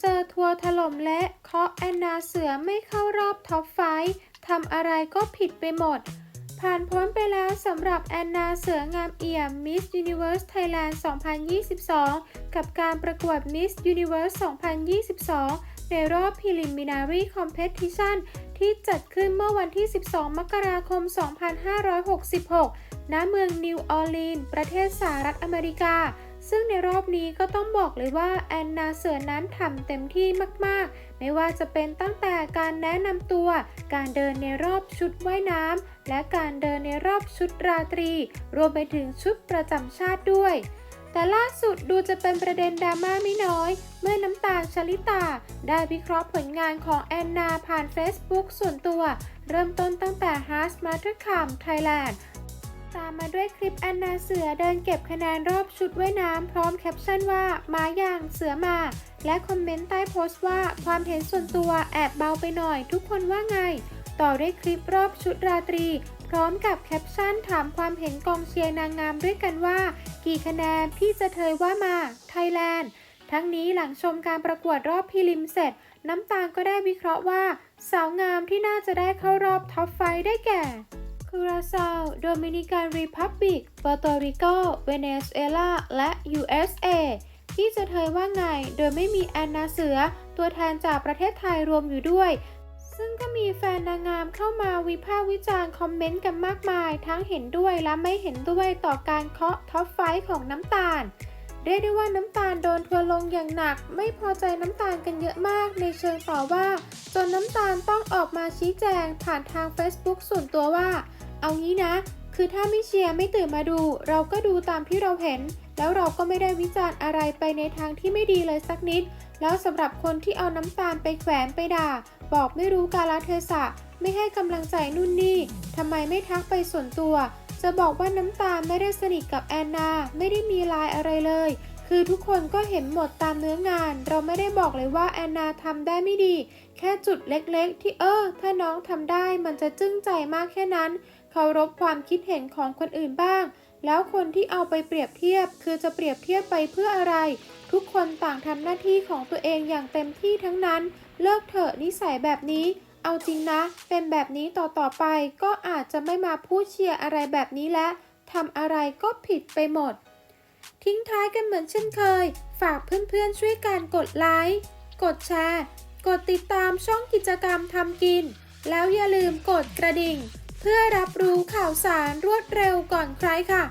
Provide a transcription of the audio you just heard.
เจอทัวร์ถล่มและเคาะแอนนาเสือไม่เข้ารอบท็อปไฟว์ทำอะไรก็ผิดไปหมด ผ่านพ้นไปแล้วสำหรับแอนนาเสืองามเอี่ยม Miss Universe Thailand 2022 กับการประกวด Miss Universe 2022 ในรอบ Preliminary Competition ที่จัดขึ้นเมื่อวันที่ 12 มกราคม 2566 ณ เมืองนิวออร์ลีนส์ประเทศสหรัฐอเมริกา ซึ่งในรอบนี้ก็ต้องบอกเลยว่าแอนนาเสือนั้นทำเต็มที่มากๆ ไม่ว่าจะเป็นตั้งแต่การแนะนำตัว การเดินในรอบชุดว่ายน้ำและการเดินในรอบชุดราตรี รวมไปถึงชุดประจำชาติด้วย แต่ล่าสุดดูจะเป็นประเด็นดราม่าไม่น้อย เมื่อน้ำตาลชลิตา ได้วิเคราะห์ผลงานของแอนนาผ่าน Facebook ส่วนตัว เริ่มต้นตั้งแต่ h a r s m a t e r c a m Thailand มาด้วยคลิปแอนนาเสือเดินเก็บคะแนนรอบชุดว่ายน้ำพร้อมแคปชั่นว่ามาอย่างเสือมา และคอมเมนต์ใต้โพสต์ว่าความเห็นส่วนตัวแอบเบาไปหน่อยทุกคนว่าไง ต่อด้วยคลิปรอบชุดราตรี พร้อมกับแคปชั่นถามความเห็นกองเชียร์นางงามด้วยกันว่า กี่คะแนนพี่จะเทยว่ามาไทยแลนด์ทั้งนี้หลังชมการประกวดรอบพรีลิมเสร็จ น้ำตาลก็ได้วิเคราะห์ว่า สาวงามที่น่าจะได้เข้ารอบท็อปไฟได้แก่ คูราซาวโดมินิกันรีพับบิกเปอร์โตริโก เวเนซุเอลา และ USA ที่จะเทยว่าไง โดยไม่มีแอนนาเสือ ตัวแทนจากประเทศไทยรวมอยู่ด้วย ซึ่งก็มีแฟนนางงามเข้ามาวิพากษ์วิจารณ์คอมเมนต์กันมากมาย ทั้งเห็นด้วยและไม่เห็นด้วยต่อการเคาะท็อปไฟว์ของน้ำตาล เรียกได้ว่าน้ำตาลโดนทัวลงอย่างหนัก ไม่พอใจน้ำตาลกันเยอะมากในเชิงต่อว่า จนน้ำตาลต้องออกมาชี้แจงผ่านทาง Facebook ส่วนตัวว่า เอางี้นะ คือถ้าไม่เชียร์ไม่ตื่นมาดู เราก็ดูตามที่เราเห็น แล้วเราก็ไม่ได้วิจารณ์อะไรไปในทางที่ไม่ดีเลยสักนิด แล้วสำหรับคนที่เอาน้ำตาลไปแขวนไปด่า บอกไม่รู้กาลเทศะ ไม่ให้กำลังใจนู่นนี่ทำไมไม่ทักไปส่วนตัว จะบอกว่าน้ำตาลไม่ได้สนิทกับแอนนา ไม่ได้มีลน์อะไรเลย คือทุกคนก็เห็นหมดตามเนื้องาน เราไม่ได้บอกเลยว่าแอนนาทำได้ไม่ดี แค่จุดเล็กๆ ที่เออ ถ้าน้องทำได้มันจะจึ้งใจมากแค่นั้น เคารพความคิดเห็นของคนอื่นบ้าง แล้วคนที่เอาไปเปรียบเทียบ คือจะเปรียบเทียบไปเพื่ออะไร ทุกคนต่างทำหน้าที่ของตัวเองอย่างเต็มที่ทั้งนั้น เลิกเถอะนิสัยแบบนี้ เอาจริงนะ เป็นแบบนี้ต่อต่อไปก็อาจจะไม่มาพูดเชียร์อะไรแบบนี้และทำอะไรก็ผิดไปหมด ทิ้งท้ายกันเหมือนเช่นเคย ฝากเพื่อนๆช่วยกันกดไลค์ กดแชร์ กดติดตามช่องกิจกรรมทำกิน แล้วอย่าลืมกดกระดิ่ง เพื่อรับรู้ข่าวสารรวดเร็วก่อนใครค่ะ